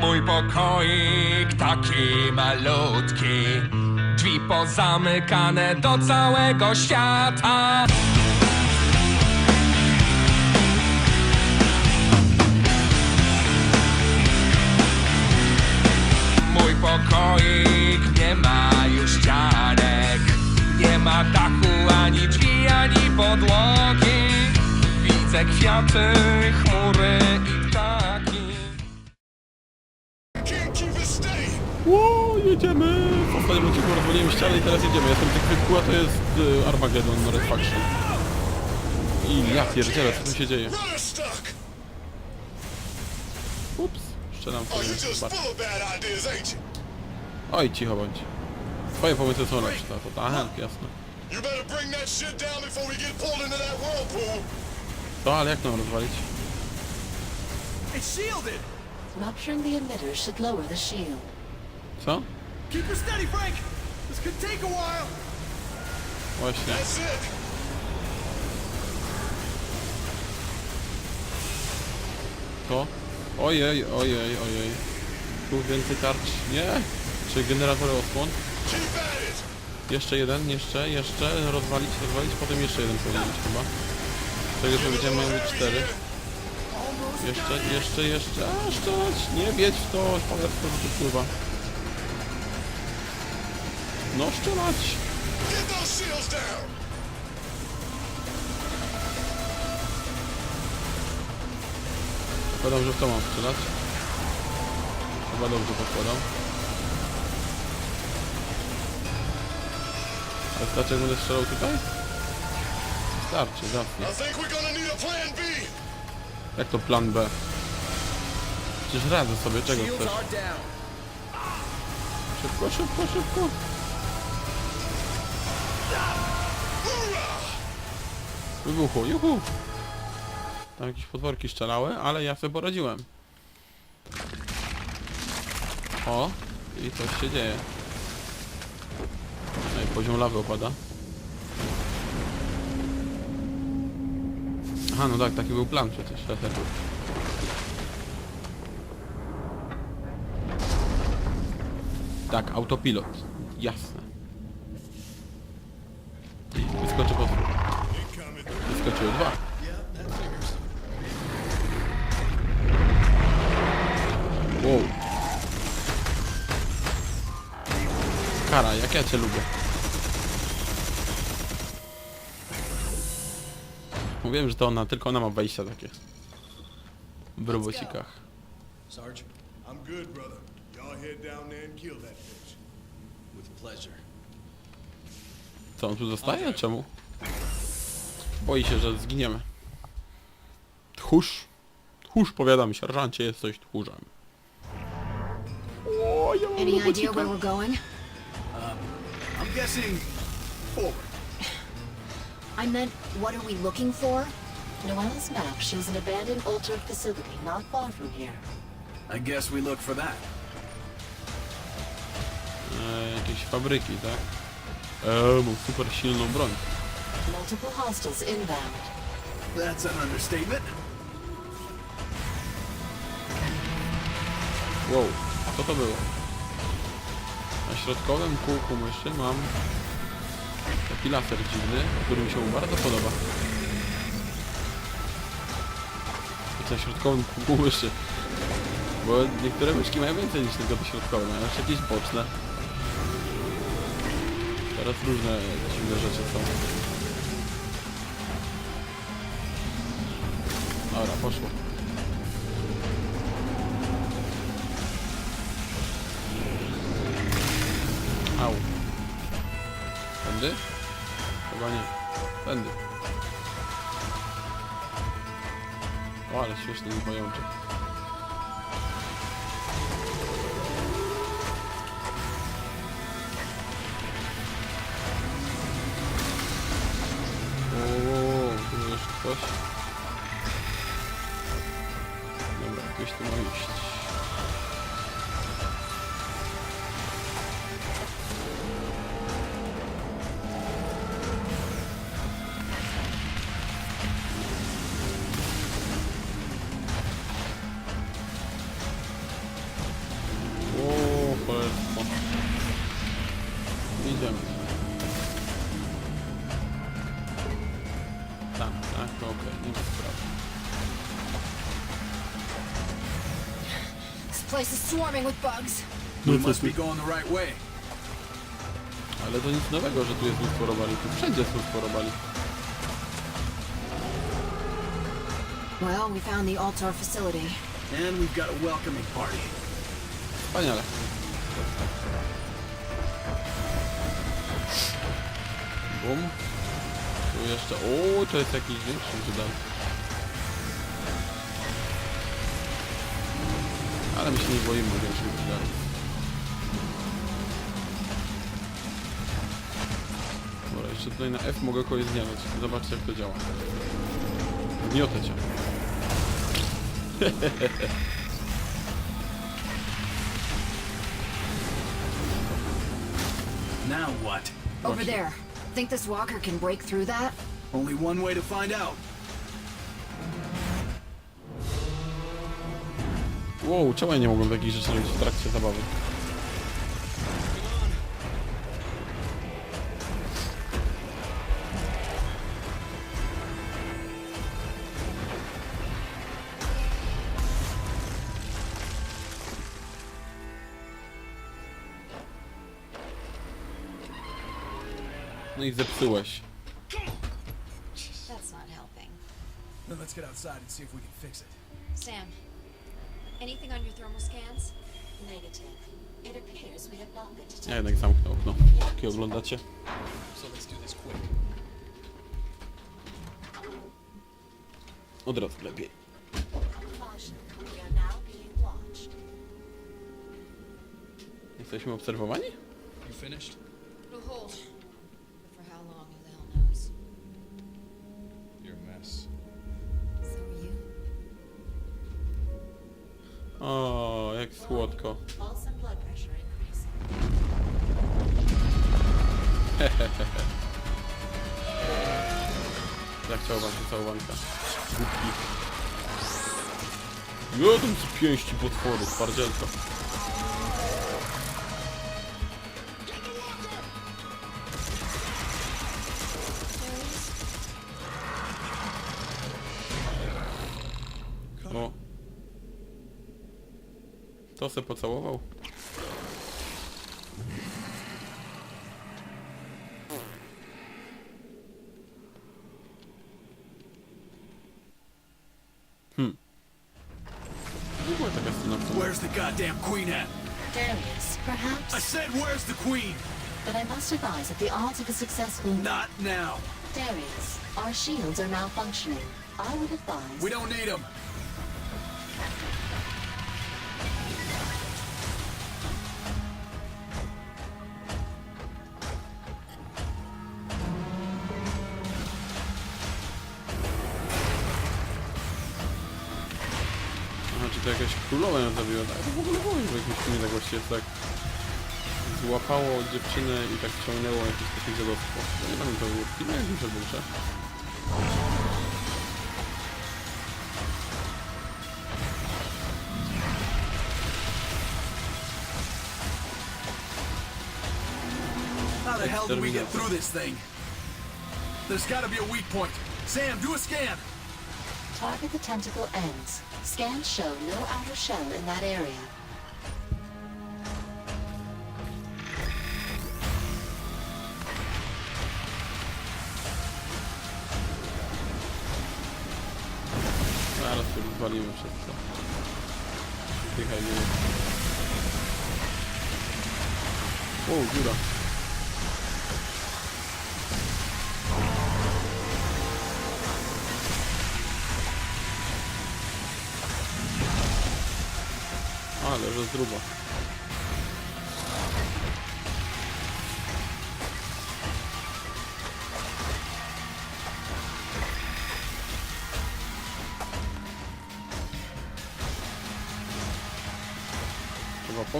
Mój pokoik taki malutki. Drzwi pozamykane do całego świata. Mój pokoik nie ma już ścianek Nie ma dachu, ani drzwi, ani podłogi. Widzę kwiaty, chmury i jedziemy! W ostatnim odcinku rozwaliłem ścianę i teraz jedziemy. Jestem tych a to jest y, Armageddon Red Faction. I ja pierdzielę, co tu się dzieje? Ups, strzelam you sobie. Oj, cicho bądź. Twoje pomysły są lepsze, to, to aha, jasne. To, ale jak nam rozwalić? It's shielded! Rupturing the emitter should lower the shield. Co? Keep her steady, Frank! This could take a while! Właśnie. That's it. To? Ojej, ojej, ojej. Tu więcej tarcz. Nie! Czy generatory osłon? Keep at it. Jeszcze jeden, jeszcze, jeszcze. Rozwalić, rozwalić, potem jeszcze jeden powinien być chyba. Tego co będziemy mają być cztery. Jeszcze, jeszcze, jeszcze. A, szczać! Nie wiedź w to, powiedz to, że tu pływa. No, szczelać! Get those shields down. Podam, że w to mam strzelać. Chyba dobrze podkładam. Ale starczy jak będę strzelał tutaj? Starczy, zawsze. I think we're gonna need a plan B. Jak to plan B? Przecież radzę sobie, czego chcesz? Szybko, szybko, szybko! Wybuchło, juhu! Tam jakieś potworki szczelały, ale ja sobie poradziłem. O! I coś się dzieje. Ej, poziom lawy opada. Aha, no tak, taki był plan przecież. hehe. Tak, autopilot. Jasne. Wyskoczy potwór. Incoming. Wyskoczyły dwa. Wow. Kara, jak ja cię lubię. Mówiłem, że to ona, tylko ona ma wejścia takie. W robocikach. Sarge, I'm good, brother. Y'all head down there and kill that bitch. with pleasure. Co, on tu zostaje? Czemu? Boi się, że zginiemy. Tchórz. Tchórz, powiadam, sierżancie, jesteś tchórzem. O, ja mam Any idea robocika. where we're going? I'm guessing forward. I meant, what are we looking for? Noel's map shows an abandoned Ultra facility not far from here. I guess we look for that. E, jakieś fabryki, tak? Eee, mam super silną broń. Multiple hostiles inbound. That's an understatement. Wow, co to było? Na środkowym kółku myszy mam taki laser dziwny, który mi się bardzo podoba. Na środkowym kółku myszy. Bo niektóre myszki mają więcej niż tylko te środkowe, mają jeszcze jakieś boczne. Teraz różne dziwne rzeczy są. Dobra, poszło. Au. Tędy? Chyba nie. Tędy. O, ale śmieszny mi pajączek. O, tu. Dobra, gdzieś tu swarming with bugs. No We co must ty? be going the right way. Ale to nic nowego, że tu jest mnóstwo robali. Tu wszędzie jest mnóstwo robali. Well, we found the Altar facility. And we've got a welcoming party. Wspaniale. Bum. Tu jeszcze... O, to jest jakiś większy wydal. Ale my się nie boimy większych wydali. Dobra, jeszcze tutaj na F mogę kogoś zgniatać. Zobaczcie jak to działa. Gniotę cię. Now what? Over there. Think this walker can break through that? Only one way to find out. Wow, czemu ja nie mogłem takich rzeczy robić w trakcie zabawy? No i zepsułeś. That's not helping. Then let's get outside and see if we can fix it. Sam, anything on your thermal scans? Negative. It appears we have not been Ja detected. jednak zamknę okno. Jakie oglądacie? So let's do this quick. Od razu lepiej. Caution. We are now being watched. Jesteśmy obserwowani? You finished? It'll hold. Jak chciał wam się całowanka. Głupki. Jeden z pięści potworu, twardzielka. O. To se pocałował? The queen? But I must advise that the odds of a successful... Not now. Darius, our shields are malfunctioning. I would advise... We don't need them. Aha, czy to jakaś królowa ją zabiła? Tak, to w ogóle było w jakimś filmie tak właściwie tak złapało dziewczynę i tak ciągnęło jakieś takie dziadostwo. Ja nie pamiętam, to było w filmie jakimś albo. How the hell do we get through this thing? There's gotta be a weak point. Sam, do a scan. Target the tentacle ends. Scans show no outer shell in that area. Rozwalimy przez to. Pychaj mnie. O, dziura. Ale, że zdruba.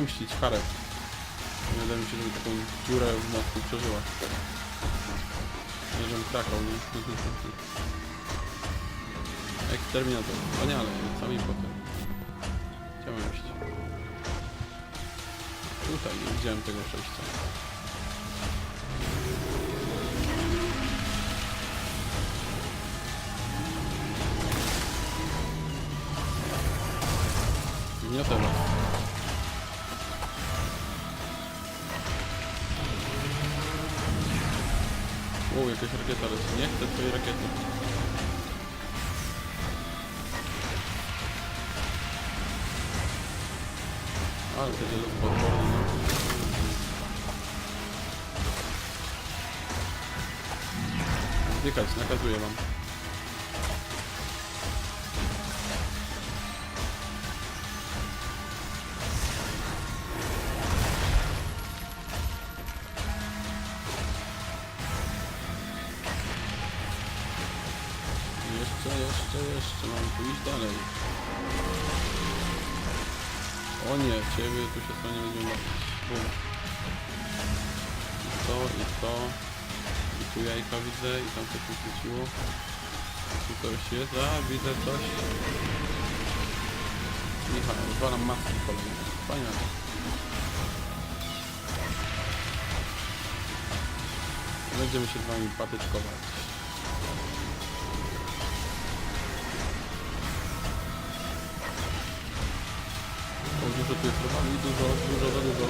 Pomścić Harę. Nie wydaje mi się, żeby taką dziurę w mostku przeżyła. Nie, żebym krakał, nie? Eksterminator. Wspaniale, sami potem. Chciałem iść. Tutaj nie widziałem tego przejścia. Gniotę was. Jakaś rakieta leci. Nie chcę twojej rakiety. Ale to jest potworne. no. Zdychać, nakazuję wam. Jeszcze, jeszcze, mam iść dalej. O nie, ciebie tu się fajnie będzie bawić. Bum. I to, i to. I tu jajka widzę, i tam coś mi świeciło. Tu coś jest, a widzę coś. Michał, zwalam maski kolejne. Wspaniale. Będziemy się z wami patyczkować. Dużo tu jest robali, dużo, dużo, za dużo.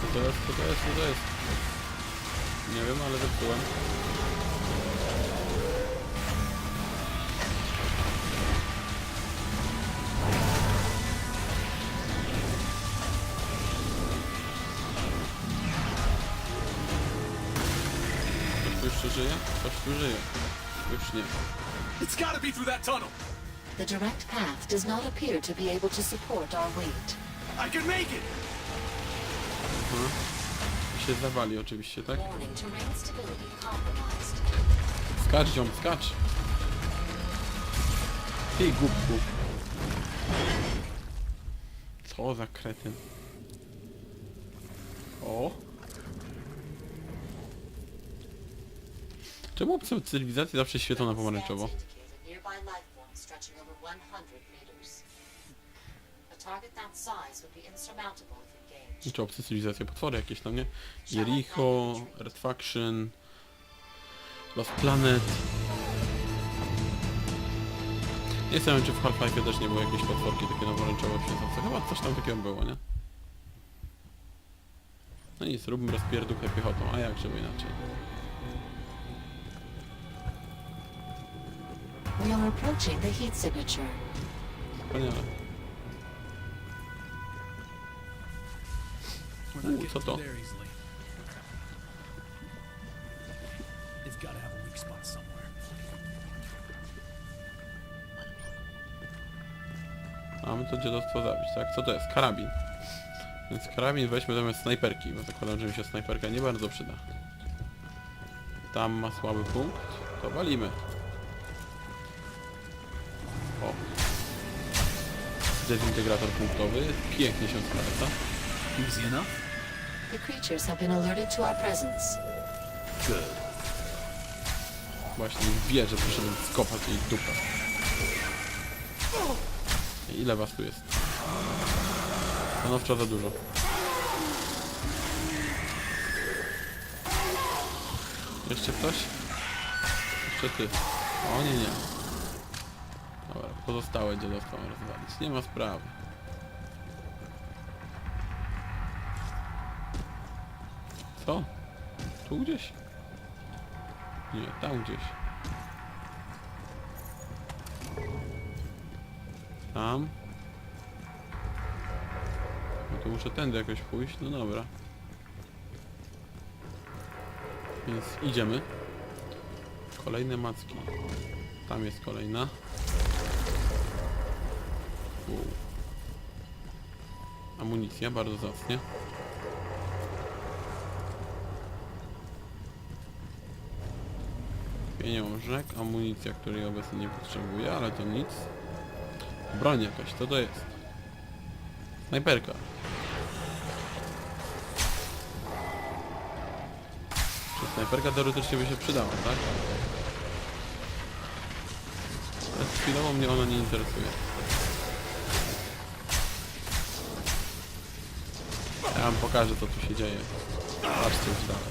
Co to jest, co to jest, co to jest? Nie wiem, ale zepsułem. Już. It's gotta be through that tunnel. The direct path does not appear to be able to support our weight. I can make it. I się zawali oczywiście, tak? Warning, terrain stability compromised. Skacz ziom, skacz! Ty głupku. Co za kretyn. O! Czemu obce cywilizacje zawsze świecą na pomarańczowo? Scans indicate a nearby life form stretching over 100 meters. A target that size would be insurmountable if engaged. Czy obce cywilizacje, potwory jakieś tam, nie? Jericho, Red Faction, Lost Planet. Nie wiem, czy w Half-Life też nie było jakieś potworki takie pomarańczowe świecące. Chyba coś tam takiego było, nie? No nic, róbmy rozpierduchę piechotą, a jak żeby inaczej. We are approaching the heat signature. Wspaniale. We're Ooh, not getting co to? through there easily. They've gotta have a weak spot somewhere. Mamy to dziadostwo zabić, tak? Co to jest? Karabin. Więc karabin weźmy zamiast snajperki, bo zakładam, że mi się snajperka nie bardzo przyda. Tam ma słaby punkt, to walimy. Dezintegrator punktowy, pięknie się sprawdza. Easy enough. The creatures have been alerted to our presence. Good. Właśnie wie, że przyszedłem skopać jej dupę. Ile was tu jest? Stanowczo za dużo. Jeszcze ktoś? Jeszcze ty. O nie, nie. Pozostałe dziadostwa mam rozwalić. Nie ma sprawy. Co? Tu gdzieś? Nie, tam gdzieś. Tam. No to muszę tędy jakoś pójść, no dobra. Więc idziemy. Kolejne macki. Tam jest kolejna. U. Amunicja, bardzo zacnie. Pieniążek, amunicja, której obecnie nie potrzebuję, ale to nic. Broń jakaś, co to jest? Snajperka. Czy snajperka teoretycznie by się przydała, tak? Ale chwilowo mnie ona nie interesuje. Ja wam pokażę co tu się dzieje. Patrzcie już dalej.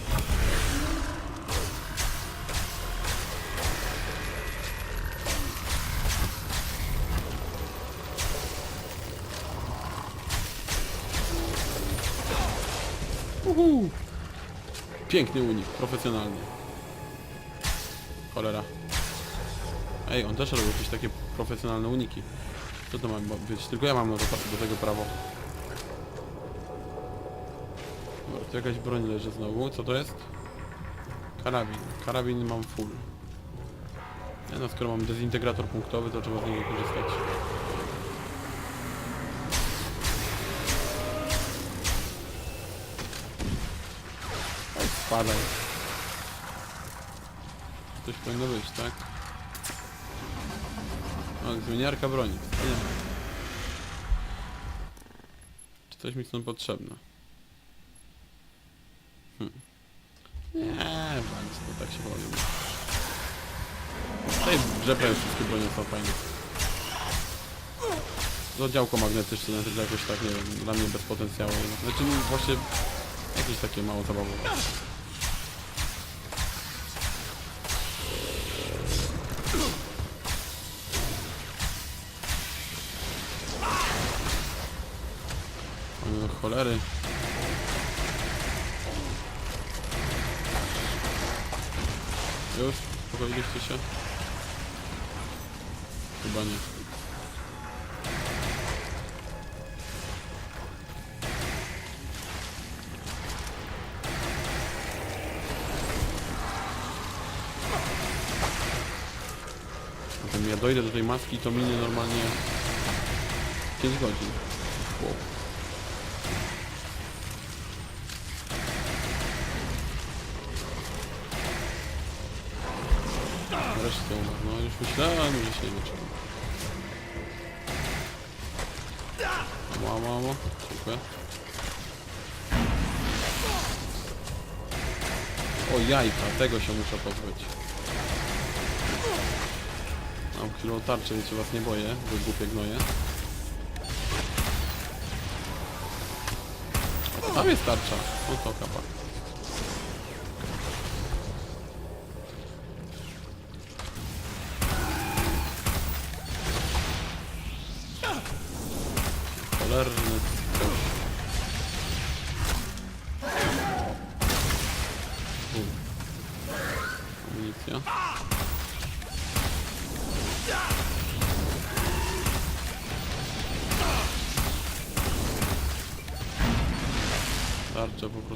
Uhu. Piękny unik, profesjonalny. Cholera. Ej, on też robi jakieś takie profesjonalne uniki. Co to ma być? Tylko ja mam na do tego prawo. Dobra, tu jakaś broń leży znowu. Co to jest? Karabin. Karabin mam full. Nie no, skoro mam dezintegrator punktowy, to trzeba z niego korzystać. Oj, spadaj. Coś powinno być, tak? O, zmieniarka broni. Nie. Czy coś mi stąd potrzebne? Nie, walić to tak się woli. Tutaj prawie wszystkie bronie są fajne. To działko magnetyczne to jest jakoś tak, nie wiem, dla mnie bez potencjału. Znaczy właśnie jakieś takie mało zabawowe. Cholery. Pokoiliście się? Chyba nie. Zatem ja dojdę do tej maski to minie normalnie 5 godzin. Wow. No już myślałem, że się nie czemu. Mamo, mamo. Dziękuję. O jajka, tego się muszę pozbyć. Mam chwilę tarczę, więc się was nie boję, bo głupie gnoje. Tam jest tarcza. No to kapa.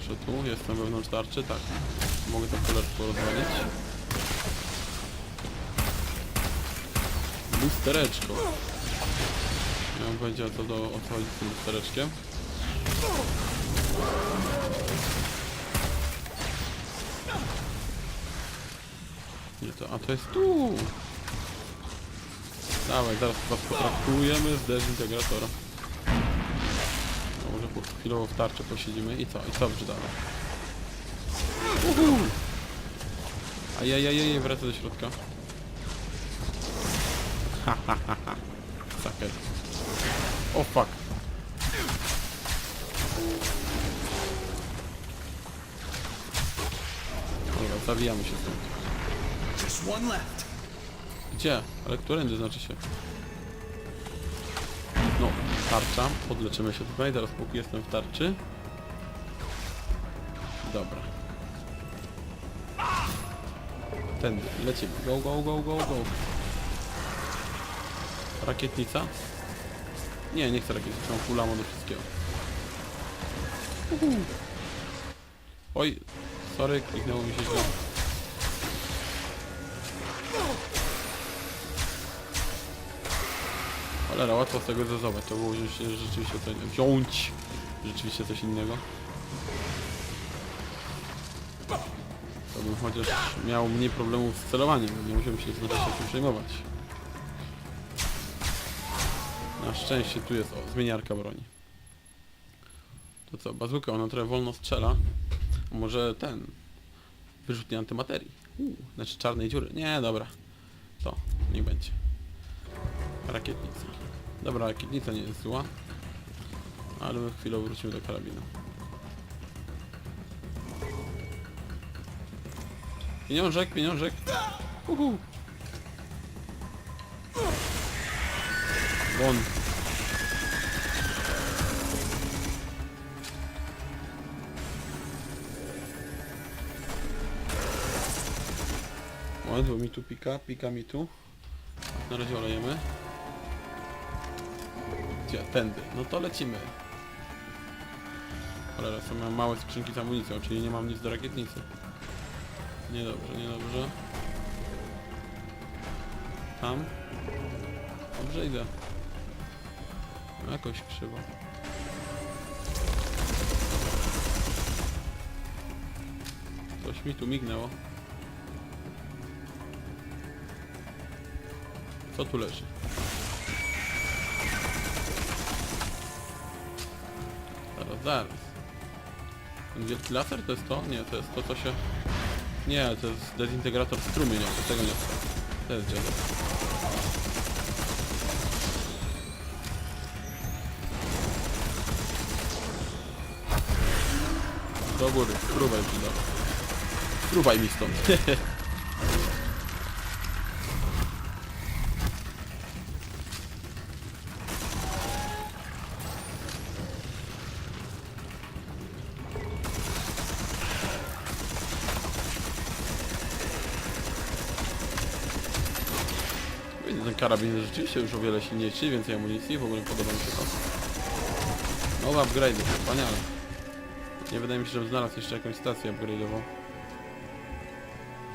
Poproszę tu. Jestem wewnątrz tarczy, tak. Mogę tam kolerstwo rozwalić. Lustereczko. Nie mam pojęcia co do, o co chodzi z tym lustereczkiem. Nie to, a to jest tu! Dawaj, zaraz was potraktujemy z dezintegratora. Może chwilowo w tarczę posiedzimy i co? I co brzydane? Uhu! Ajajajaj, wracaj do środka. Ha ha ha ha. Sucker. O fuck. Dobra, zawijamy się stąd. Gdzie? Ale którędy znaczy się? Tarcza. Podleczymy się tutaj, teraz póki jestem w tarczy. Dobra. Tędy, lecimy. Go, go, go, go, go. Rakietnica? Nie, nie chcę rakietnicy, mam full ammo do wszystkiego. Uhu. Oj, sorry, kliknęło mi się źle. Cholera, łatwo z tego zrezować. To było wziąć rzeczywiście coś, wziąć rzeczywiście coś innego. To bym chociaż miał mniej problemów z celowaniem, nie musiałbym się znacznie tym przejmować. Na szczęście tu jest o, zmieniarka broni. To co, bazuka, ona trochę wolno strzela. A może ten wyrzutnie antymaterii. Uu, znaczy czarnej dziury. Nie, dobra. To, nie będzie. Rakietnica. Dobra, rakietnica nie jest zła. Ale my chwilę wrócimy do karabinu. Pieniążek, pieniążek. Uhu. Bon. Ładwo mi tu pika, pika mi tu. Na razie olejemy. Gdzie? Tędy. No to lecimy. Cholera, są mam małe skrzynki z amunicją, czyli nie mam nic do rakietnicy. Niedobrze, niedobrze. Tam. Dobrze idę. No, Jakoś krzywo. Coś mi tu mignęło. Co tu leży? Zaraz. Ten wielki laser to jest to? Nie, to jest to co się... Nie, to jest dezintegrator strumieniowy, tego nie chcę. To jest dziadek. Do góry, spróbaj mi do. Spróbaj mi stąd. Ten karabin jest rzeczywiście już o wiele silniejszy, więcej amunicji, w ogóle podoba mi się to. Nowe upgrade, wspaniale. Nie wydaje mi się, żebym znalazł jeszcze jakąś stację upgrade'ową.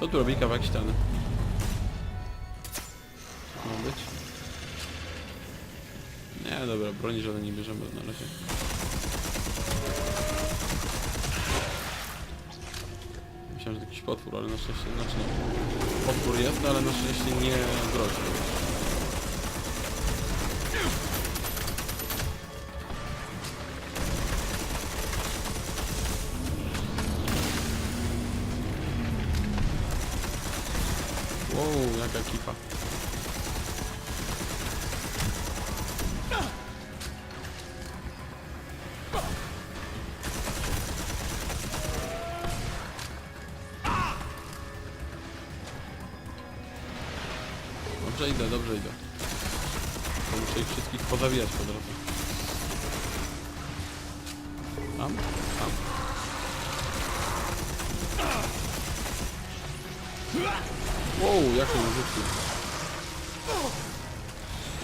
To tu robi kawałek ściany. Co ma być? Nie, dobra, broni żadnej nie bierzemy na razie. Myślałem, że to jakiś potwór, ale na szczęście, znaczy nie. Potwór jest, ale na szczęście nie grozi. Jaka ekipa.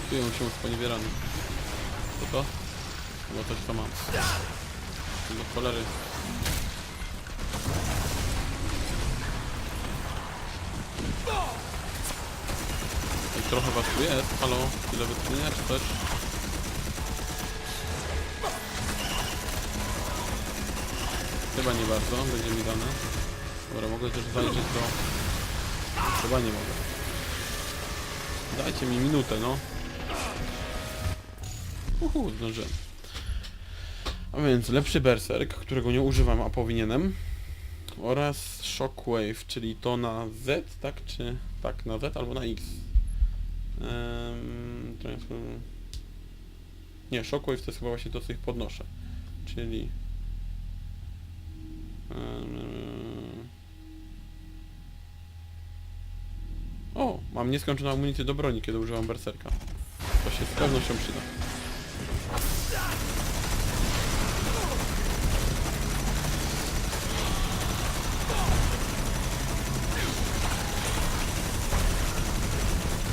Czuję się sponiewierany. Co to? Chyba coś co mam. Do cholery. I trochę was tu jest. Halo, chwilę wytchnienia czy coś? Chyba nie bardzo, będzie mi dane. Dobra, mogę też zajrzeć do... Chyba nie mogę. Dajcie mi minutę, no. Uhu, zdążyłem. A więc lepszy berserk, którego nie używam, a powinienem. Oraz shockwave, czyli to na Z, tak? Czy tak, na Z albo na X. Um, nie, shockwave to jest chyba właśnie to, co ich podnoszę. Czyli... O, mam nieskończoną amunicję do broni, kiedy używam berserka. To się z pewnością przyda.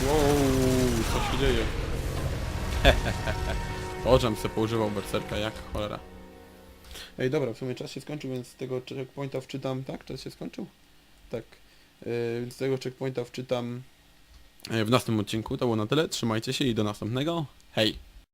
Wow, co się dzieje? Ożem se poużywał berserka, jak cholera. Ej, dobra, w sumie czas się skończył, więc z tego checkpointa wczytam... Tak? Czas się skończył? Tak. Yy, więc z tego checkpointa wczytam yy, w następnym odcinku. To było na tyle. Trzymajcie się i do następnego. Hej!